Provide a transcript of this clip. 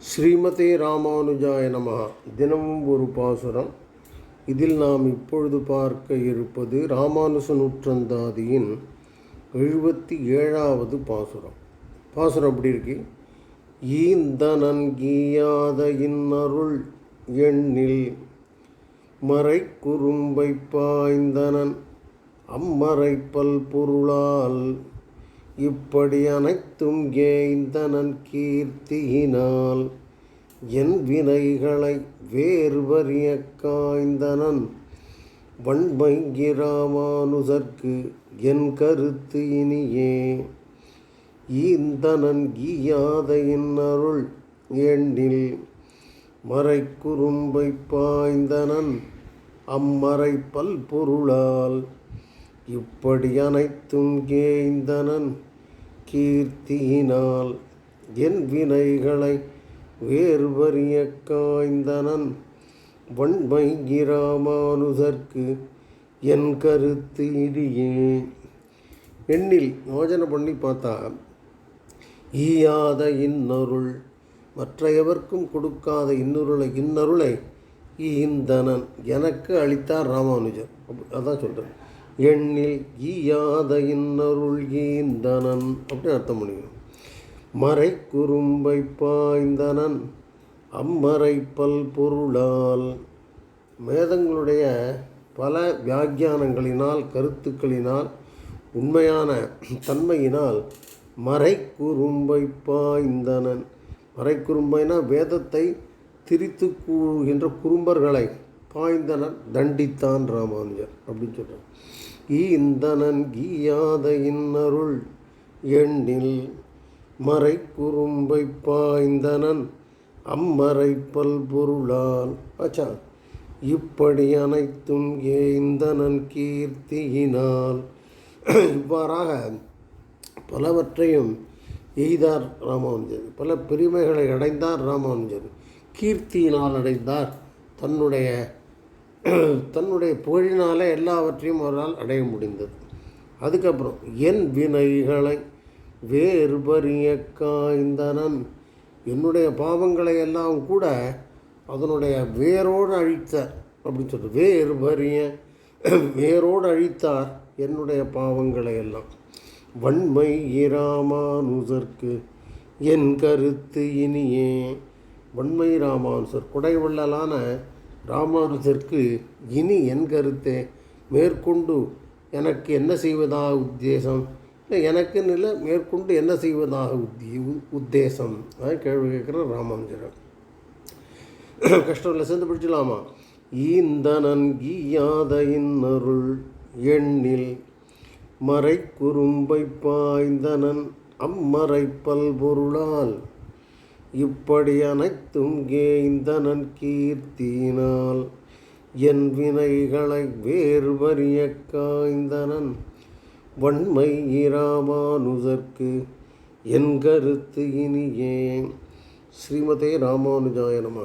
ஸ்ரீமதே ராமானுஜாய நம தினமும் ஒரு பாசுரம். இதில் நாம் இப்பொழுது பார்க்க இருப்பது ராமானுஜ நூற்றந்தாதியின் எழுபத்தி ஏழாவது பாசுரம். பாசுரம் அப்படி இருக்கு? ஈந்தனன் கீயாத இன்னருள் எண்ணில் மறை குறும்பை பாய்ந்தனன். அம்மறை பல் பொருளால் இப்படி அனைத்தும் ஏய்ந்தனன் கீர்த்தியினால். என் வினைகளை வேறுவறிய காய்ந்தனன். வன்மைங்கி என் கருத்து இனியே. ஈந்தனன் ஈயாத இன்னருள் எண்ணில் மறைக்குறும்பை பாய்ந்தனன். அம்மறை பல் பொருளால் இப்படி அனைத்தும் கேய்ந்தனன் கீர்த்தியினால். என் வினைகளை வேறுபறிய காய்ந்தனன் வன்மை இராமானுதற்கு என் கருத்து இடியே எண்ணில் யோஜனை பண்ணி பார்த்தா ஈயாத இன்னருள் மற்ற எவர்க்கும் கொடுக்காத இன்னருளை இன்னருளை ஈந்தனன். எனக்கு அளித்தார் ராமானுஜர். அப்ப- அதான் சொல்கிறேன் எண்ணில் ஈயாத இன்னருள் ஈந்தனன் அப்படின்னு அர்த்தம் பண்ணிக்கணும். மறை குறும்பை பாய்ந்தனன் அம்மறை பல் பொருளால். வேதங்களுடைய பல வியாக்கியானங்களினால் கருத்துக்களினால் உண்மையான தன்மையினால் மறை குறும்பை பாய்ந்தனன். மறைக்குறும்பைனா வேதத்தை திரித்து கூறுகின்ற குறும்பர்களை பாய்ந்தனன் தண்டித்தான் ராமானுஜர் அப்படின்னு சொல்கிறார் ஈந்தனன் கீயாத இன்னருள் எண்ணில் மறை குறும்பை பாய்ந்தனன் அம்மறை பல் பொருளால் ஆச்சா. இப்படி அனைத்தும் ஏய்ந்தனன் கீர்த்தியினால். இவ்வாறாக பலவற்றையும் எய்தார் ராமானுஜர். பல பெருமைகளை அடைந்தார் ராமானுஜர். கீர்த்தியினால் அடைந்தார். தன்னுடைய தன்னுடைய புகழினாலே எல்லாவற்றையும் அவரால் அடைய முடிந்தது. அதுக்கப்புறம் என் வினைகளை வேறுபறிய காய்ந்தனன். என்னுடைய பாவங்களை எல்லாம் கூட அதனுடைய வேரோடு அழித்தார். அப்படின்னு சொல்லிட்டு வேறுபறிய வேரோடு அழித்தார் என்னுடைய பாவங்களை எல்லாம். வன்மை இராமானுதற்கு என் கருத்து இனியே. வன்மை ராமானுசர். குடைவள்ளலான ராமானுஜருக்கு இனி என் கருத்தே? மேற்கொண்டு எனக்கு என்ன செய்வதாக உத்தேசம்? இல்லை எனக்குன்னு இல்லை மேற்கொண்டு என்ன செய்வதாக உத்தி உத்தேசம்? அதான் கேள்வி கேட்குற ராமானுஜர் கஷ்டம் இல்லை சேர்ந்து படிச்சலாமா ஈந்தனன் கீயாத இன்னருள் எண்ணில் மறை குறும்பை பாய்ந்தனன் அம்மறை பல்பொருளால் இப்படி அனைத்தும் கேய்ந்தனன் கீர்த்தியினால். என் வினைகளை வேறுபறிய காய்ந்தனன். வன்மை இராமானுஜர்க்கு என் கருத்து இனியே ஸ்ரீமதே ராமானுஜாய